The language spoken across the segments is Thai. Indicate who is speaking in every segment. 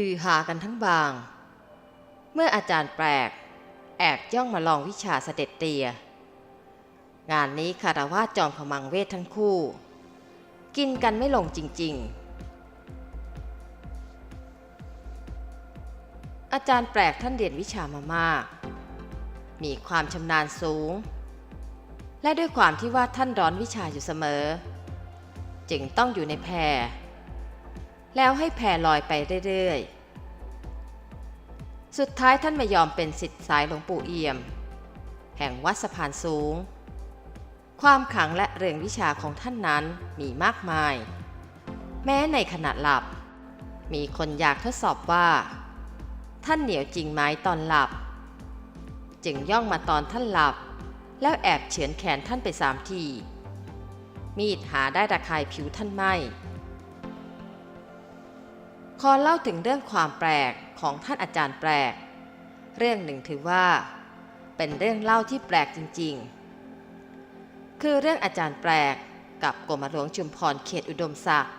Speaker 1: ฮือฮากันทั้งบาง เมื่ออาจารย์แปลก แอบย่องมาลองวิชาเสด็จเตีย งานนี้คารวาจอมขมังเวททั้งคู่ กินกันไม่ลงจริง ๆ อาจารย์แปลกท่านเรียนวิชามามาก มีความชำนาญสูง และด้วยความที่ว่าท่านร้อนวิชาอยู่เสมอ จึงต้องอยู่ในแพรแล้วให้แพรลอยไปเรื่อยๆ สุดท้ายท่านไม่ยอมเป็นสิทธิ์สายหลวงปู่เอี่ยม แห่งวัดสะพานสูง ความขังและเรื่องวิชาของท่านนั้นมีมากมาย แม้ในขณะหลับ มีคนอยากทดสอบว่า ท่านเหนียวจริงไหมตอนหลับ จึงย่องมาตอนท่านหลับ แล้วแอบเฉือนแขนท่านไปสามทีมีดหาได้ระคายผิวท่านไม่ ขอเล่าถึงเรื่องความแปลกของท่านอาจารย์แปลก เรื่องหนึ่งถือว่า เป็นเรื่องเล่าที่แปลกจริงๆ คือเรื่องอาจารย์แปลกกับกรมหลวงชุมพรเขตอุดมศักดิ์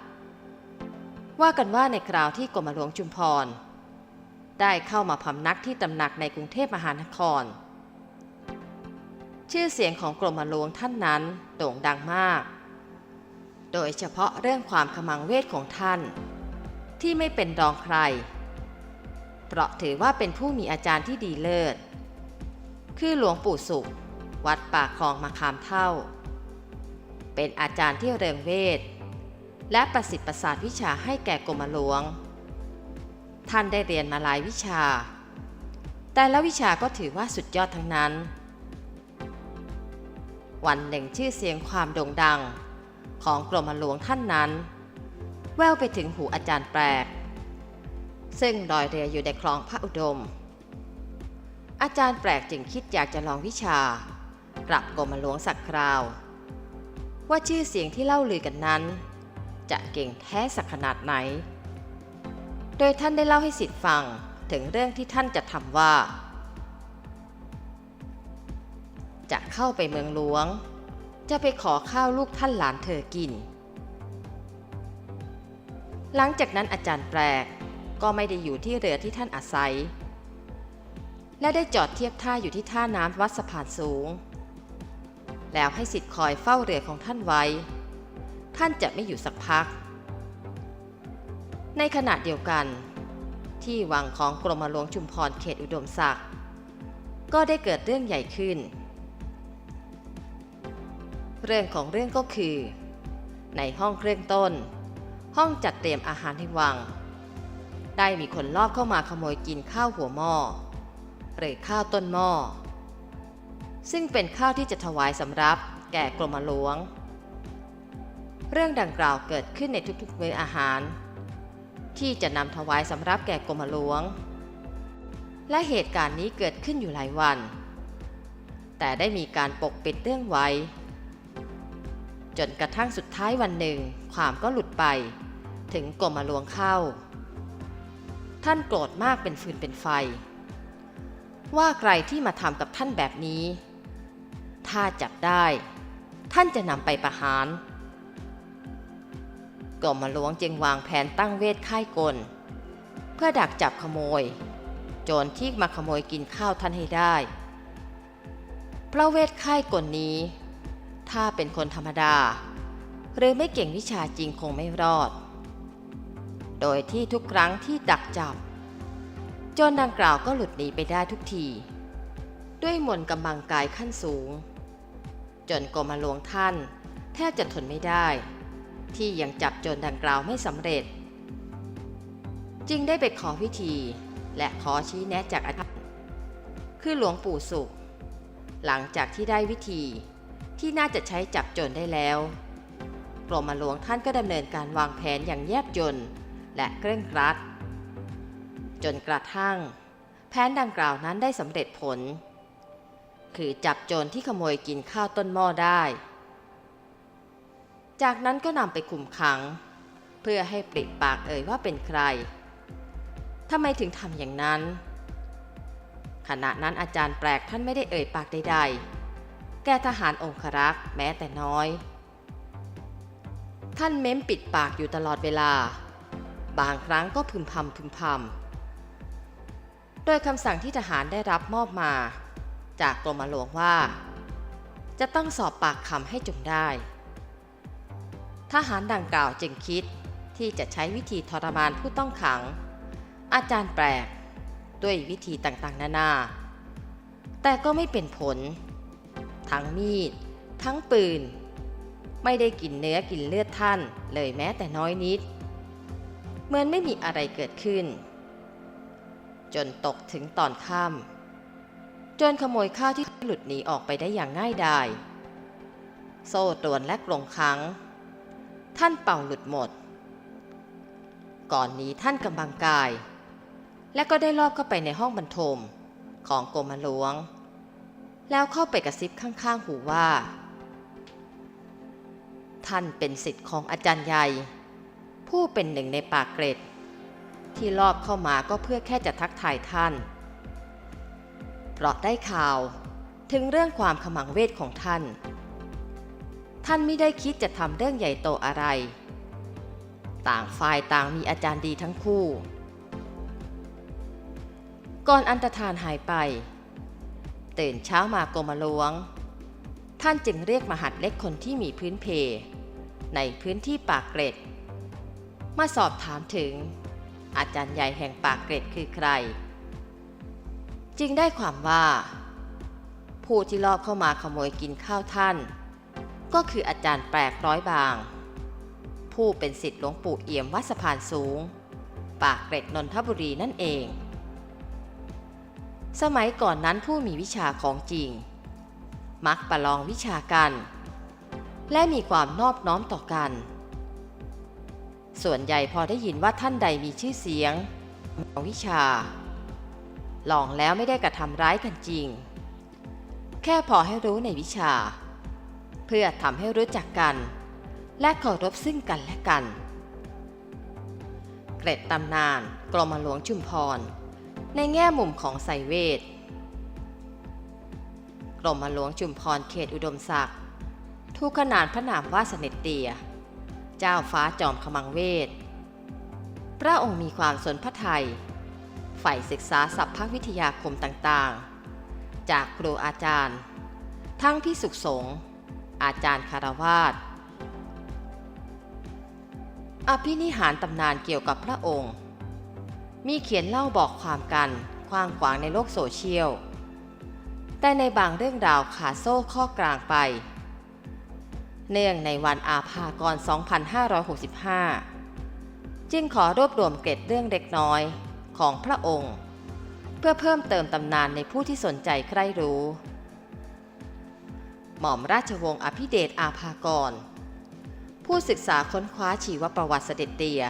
Speaker 1: ว่ากันว่าในคราวที่กรมหลวงชุมพร ได้เข้ามาพำนักที่ตำหนักในกรุงเทพมหานคร ชื่อเสียงของกรมหลวงท่านนั้นโด่งดังมาก โดยเฉพาะเรื่องความขมังเวทของท่าน ที่ไม่เป็นรองใคร เพราะถือว่าเป็นผู้มีอาจารย์ที่ดีเลิศ คือหลวงปู่สุข วัดป่าคลองมาคามเท่า เป็นอาจารย์ที่เริงเวท และประสิทธิ์ประสาทวิชาให้แก่กรมหลวง ท่านได้เรียนมาหลายวิชา แต่ละวิชาก็ถือว่าสุดยอดทั้งนั้น วันหนึ่งชื่อเสียงความโด่งดังของกรมหลวงท่านนั้น แววไปถึงหูอาจารย์แปลก ซึ่งลอยเรืออยู่ในคลองพระอุดม อาจารย์แปลกจึงคิดอยากจะลองวิชา กลับกรมหลวงสักคราว ว่าชื่อเสียงที่เล่าลือกันนั้น จะเก่งแท้สักขนาดไหน โดยท่านได้เล่าให้สิทธิ์ฟังถึงเรื่องที่ท่านจะทำว่า จะเข้าไปเมืองหลวง จะไปขอข้าวลูกท่านหลานเธอกิน หลังจากนั้นอาจารย์แปลกก็ไม่ได้อยู่ที่เรือที่ท่านอาศัย และได้จอดเทียบท่าอยู่ที่ท่าน้ำวัดสะพานสูง แล้วให้สิทธิ์คอยเฝ้าเรือของท่านไว้ ท่านจะไม่อยู่สักพัก ในขณะเดียวกัน ที่วังของกรมหลวงชุมพรเขตอุดมศักดิ์ก็ได้เกิดเรื่องใหญ่ขึ้น เรื่องของเรื่องก็คือ ในห้องเครื่องต้น ห้องจัดเตรียมอาหารให้วัง ได้มีคนลอบเข้ามาขโมยกินข้าวหัวหม้อหรือข้าวต้นหม้อ ซึ่งเป็นข้าวที่จะถวายสำรับแก่กรมหลวง เรื่องดังกล่าวเกิดขึ้นในทุกๆมื้ออาหาร ที่จะนำถวายสำรับแก่กรมหลวง และเหตุการณ์นี้เกิดขึ้นอยู่หลายวัน แต่ได้มีการปกปิดเรื่องไว้ จนกระทั่งสุดท้ายวันหนึ่งความก็หลุดไป ถึงกรมหลวงเข้า ท่านโกรธมากเป็นฟืนเป็นไฟ ว่าใครที่มาทำกับท่านแบบนี้ ถ้าจับได้ ท่านจะนำไปประหารกรมหลวงจึงวางแผนตั้งเวทค่ายกล เพื่อดักจับขโมย โจรที่มาขโมยกินข้าวท่านให้ได้เพราะเวทค่ายกลนี้ ถ้าเป็นคนธรรมดา หรือไม่เก่งวิชาจริงคงไม่รอด โดยที่ทุกครั้งที่ดักจับ โจรดังกล่าวก็หลุดหนีไปได้ทุกที ด้วยมนต์กำบังกายขั้นสูง จนกรมหลวงท่าน แทบจะทนไม่ได้ ที่ยังจับโจรดังกล่าวไม่สำเร็จ จึงได้ไปขอวิธีและขอชี้แนะจากอาจารย์คือหลวงปู่สุข หลังจากที่ได้วิธีที่น่าจะใช้จับโจรได้แล้วกรมหลวงท่านก็ดำเนินการวางแผนอย่างแยบยล และเคร่งครัด จนกระทั่ง แผนดังกล่าวนั้นได้สำเร็จผล คือจับโจรที่ขโมยกินข้าวต้นหม้อได้ จากนั้นก็นำไปคุมขัง เพื่อให้ปริปากเอ่ยว่าเป็นใครทำไมถึงทำอย่างนั้น ขณะนั้นอาจารย์แปลกท่านไม่ได้เอ่ยปากใดๆ แก่ทหารองครักษ์แม้แต่น้อย ท่านเม้มปิดปากอยู่ตลอดเวลา บางครั้งก็พึมพำพึมพำโดยคำสั่งที่ทหารได้รับมอบมา จากกรมหลวงว่า จะต้องสอบปากคำให้จงได้ ทหารดังกล่าวจึงคิดที่จะใช้วิธีทรมานผู้ต้องขัง อาจารย์แปลก ด้วยวิธีต่างๆ นานา แต่ก็ไม่เป็นผล ทั้งมีด ทั้งปืน ไม่ได้กินเนื้อกินเลือดท่านเลยแม้แต่น้อยนิด เหมือนไม่มีอะไรเกิดขึ้น จนตกถึงตอนค่ำจนขโมยข้าวที่หลุดหนีออกไปได้อย่างง่ายดาย โซ่ตรวนและกรงค้งท่านเป่าหลุดหมด ก่อนหนี้ท่านกำบังกาย และก็ได้ลอบเข้าไปในห้องบรรทมของกรมหลวง แล้วเข้าไปกระซิบข้างๆหูว่า ท่านเป็นสิทธิ์ของอาจารย์ใหญ่ ผู้เป็นหนึ่งในปากเกร็ด ที่ลอบเข้ามาก็เพื่อแค่จะทักทายท่าน เพราะได้ข่าวถึงเรื่องความขมังเวทของท่าน ท่านไม่ได้คิดจะทำเรื่องใหญ่โตอะไร ต่างฝ่ายต่างมีอาจารย์ดีทั้งคู่ ก่อนอันตรธานหายไป ตื่นเช้ามากรมหลวง ท่านจึงเรียกมหัดเล็กคนที่มีพื้นเพ ในพื้นที่ปากเกร็ด มาสอบถามถึง อาจารย์ใหญ่แห่งปากเกร็ดคือใคร จึงได้ความว่า ผู้ที่ลอบเข้ามาขโมยกินข้าวท่าน ก็คืออาจารย์แปลกร้อยบาง ผู้เป็นสิทธิ์หลวงปู่เอี่ยมวัดสะพานสูง ปากเกร็ดนนทบุรีนั่นเอง สมัยก่อนนั้นผู้มีวิชาของจริง มักประลองวิชากัน และมีความนอบน้อมต่อกัน ส่วนใหญ่พอได้ยินว่าท่านใดมีชื่อเสียงของวิชา ลองแล้วไม่ได้กระทำร้ายกันจริง แค่พอให้รู้ในวิชา เพื่อทำให้รู้จักกัน และเคารพซึ่งกันและกัน เกร็ดตำนานกรมหลวงชุมพร ในแง่มุมของไสเวทกรมหลวงชุมพรเขตอุดมศักดิ์ทุกขนานพระนามว่าเสน็จเตีย เจ้าฟ้าจอมขมังเวท พระองค์มีความสนพระไทยใฝ่ศึกษาศัพทวิทยาคมต่างๆ จากครูอาจารย์ ทั้งพิสุขสงฆ์อาจารย์คารวาสอภินิหารตำนานเกี่ยวกับพระองค์ มีเขียนเล่าบอกความกันกว้างขวางในโลกโซเชียล แต่ในบางเรื่องราวขาดโซ่ข้อกลางไป เนื่องในวันอาภากร 2565 จึงขอรวบรวมเกร็ดเรื่องเล็กน้อยของพระองค์ เพื่อเพิ่มเติมตำนานในผู้ที่สนใจใคร่รู้ หม่อมราชวงศ์อภิเดชอาภากร ผู้ศึกษาค้นคว้าชีวประวัติเสด็จเตีย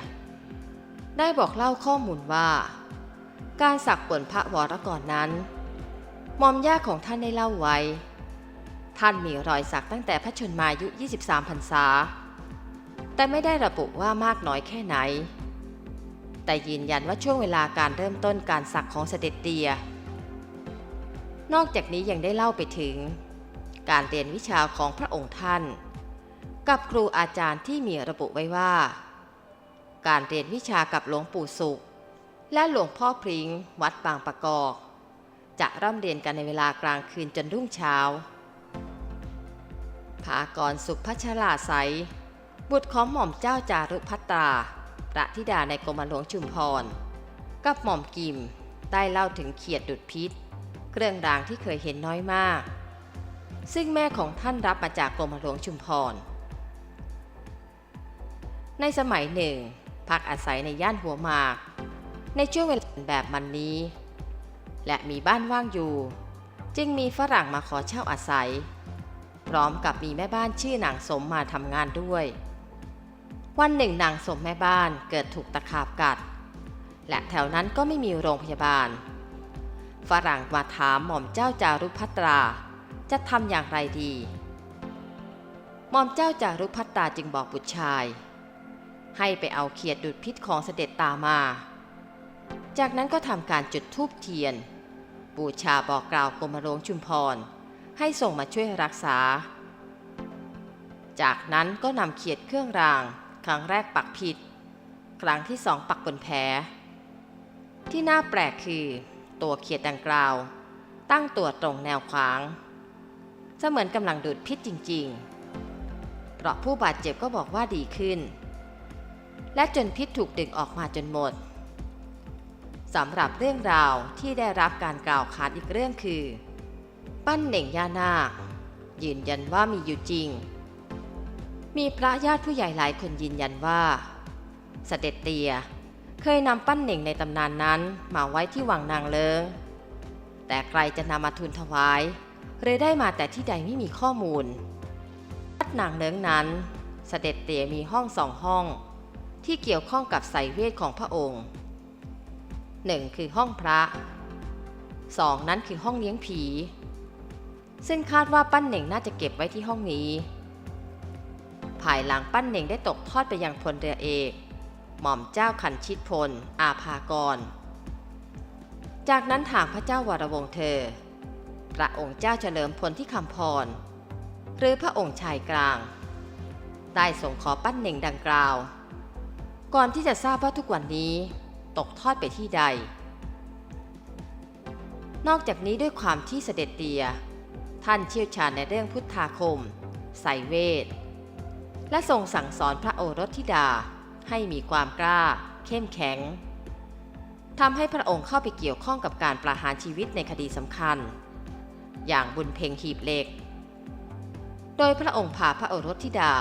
Speaker 1: ได้บอกเล่าข้อมูลว่า การสักบนพระวรกรนั้นหม่อมย่าของท่านได้เล่าไว้ ท่านมีรอยสักตั้งแต่พระชนมายุ 23พรรษา แต่ไม่ได้ระบุว่ามากน้อยแค่ไหน แต่ยืนยันว่าช่วงเวลาการเริ่มต้นการสักของเสด็จเตีย นอกจากนี้ยังได้เล่าไปถึง การเรียนวิชาของพระองค์ท่าน กับครูอาจารย์ที่มีระบุไว้ว่า การเรียนวิชากับหลวงปู่สุข และหลวงพ่อพริง้งวัดบางประกอบจะร่ำเรียนกันในเวลากลางคืนจนรุ่งเช้า ภากรสุพัชราไสยบุตรของหม่อมเจ้าจารุพัตราพระธิดาในกรมหลวงชุมพร กับหม่อมกิมได้เล่าถึงเขียดดุดพิษ เครื่องรางที่เคยเห็นน้อยมาก ซึ่งแม่ของท่านรับมาจากกรมหลวงชุมพร ในสมัยหนึ่ง พักอาศัยในย่านหัวหมาก ในช่วงเวลาแบบมันนี้ และมีบ้านว่างอยู่ จึงมีฝรั่งมาขอเช่าอาศัย พร้อมกับมีแม่บ้านชื่อนางสมมาทำงานด้วย วันหนึ่งนางสมแม่บ้านเกิดถูกตะขาบกัด และแถวนั้นก็ไม่มีโรงพยาบาล ฝรั่งมาถามหม่อมเจ้าจารุพัตรา จะทำอย่างไรดี หม่อมเจ้าจารุพัตราจึงบอกบุตรชาย ให้ไปเอาเขียดดูดพิษของเสด็จตามา จากนั้นก็ทำการจุดธูปเทียน บูชาบอกกล่าวกรมหลวงชุมพร ให้ส่งมาช่วยรักษา จากนั้นก็นำเขียดเครื่องราง ครั้งแรกปักผิด ครั้งที่สองปักบนแผลที่น่าแปลกคือ ตัวเขียดดังกล่าว ตั้งตัวตรงแนวขวางจะเหมือนกำลังดูดพิษจริงๆ เพราะผู้บาดเจ็บก็บอกว่าดีขึ้น และจนพิษถูกดึงออกมาจนหมดสำหรับเรื่องราวที่ได้รับการกล่าวขานอีกเรื่องคือ ปั้นเหน่งย่านาคยืนยันว่ามีอยู่จริง มีพระญาติผู้ใหญ่หลายคนยืนยันว่า เสด็จเตียเคยนำปั้นเหน่งในตำนานนั้นมาไว้ที่วังนางเลิง แต่ใครจะนำมาทูลถวายหรือได้มาแต่ที่ใดไม่มีข้อมูลวัดนางเลิงนั้น เสด็จเตียมีห้องสองห้อง ที่เกี่ยวข้องกับไสยเวทของพระองค์หนึ่งคือห้องพระสองนั้นคือห้องเลี้ยงผี ซึ่งคาดว่าปั้นเหน่งน่าจะเก็บไว้ที่ห้องนี้ ภายหลังปั้นเหน่งได้ตกทอดไปยังพลเรือเอก หม่อมเจ้าขันชิตพล อาภากร จากนั้นทางพระเจ้าวรวงศ์เธอ พระองค์เจ้าเฉลิมพลที่คำพร หรือพระองค์ชายกลาง ได้ส่งขอปั้นเหน่งดังกล่าว ก่อนที่จะทราบว่าทุกวันนี้ตกทอดไปที่ใด นอกจากนี้ด้วยความที่เสด็จเตีย ท่านเชี่ยวชาญในเรื่องพุทธาคม ไสยเวท และทรงสั่งสอนพระโอรสธิดาให้มีความกล้า เข้มแข็งทำให้พระองค์เข้าไปเกี่ยวข้องกับการประหารชีวิตในคดีสำคัญ อย่างบุญเพ็งหีบเหล็ก โดยพระองค์พาพระโอรสธิดา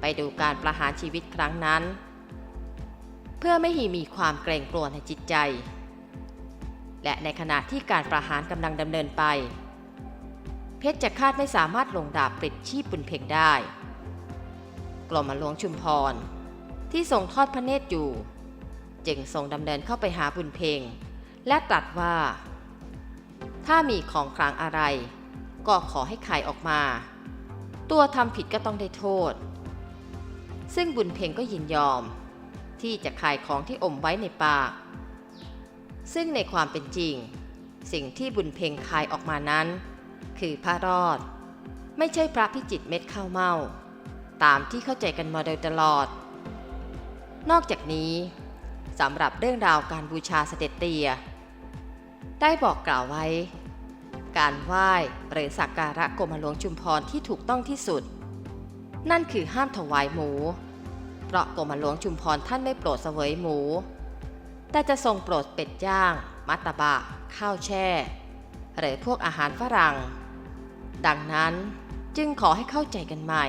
Speaker 1: ไปดูการประหารชีวิตครั้งนั้น เพื่อไม่ให้มีความเกรงกลัวในจิตใจ และในขณะที่การประหารกำลังดำเนินไป เพชรจะคาดไม่สามารถลงดาบปลิดชีพบุญเพ็งได้กรมหลวงชุมพร ที่ทรงทอดพระเนตรอยู่ จึงทรงดำเนินเข้าไปหาบุญเพ็งและตรัสว่า ถ้ามีของกลางอะไร ก็ขอให้ขายออกมา ตัวทำผิดก็ต้องได้โทษ ซึ่งบุญเพ็งก็ยินยอม ที่จะขายของที่อมไว้ในปากซึ่งในความเป็นจริง สิ่งที่บุญเพ็งขายออกมานั้น คือพระรอด ไม่ใช่พระพิจิตรเม็ดข้าวเมา ตามที่เข้าใจกันมาโดยตลอด นอกจากนี้สำหรับเรื่องราวการบูชาเสด็จเตีย ได้บอกกล่าวไว้ การไหว้หรือสักการะกรมหลวงชุมพรที่ถูกต้องที่สุด นั่นคือห้ามถวายหมู เพราะกรมหลวงชุมพรท่านไม่โปรดเสวยหมู แต่จะทรงโปรดเป็ดย่าง มัตตบะ ข้าวแช่ หรือพวกอาหารฝรั่ง ดังนั้นจึงขอให้เข้าใจกันใหม่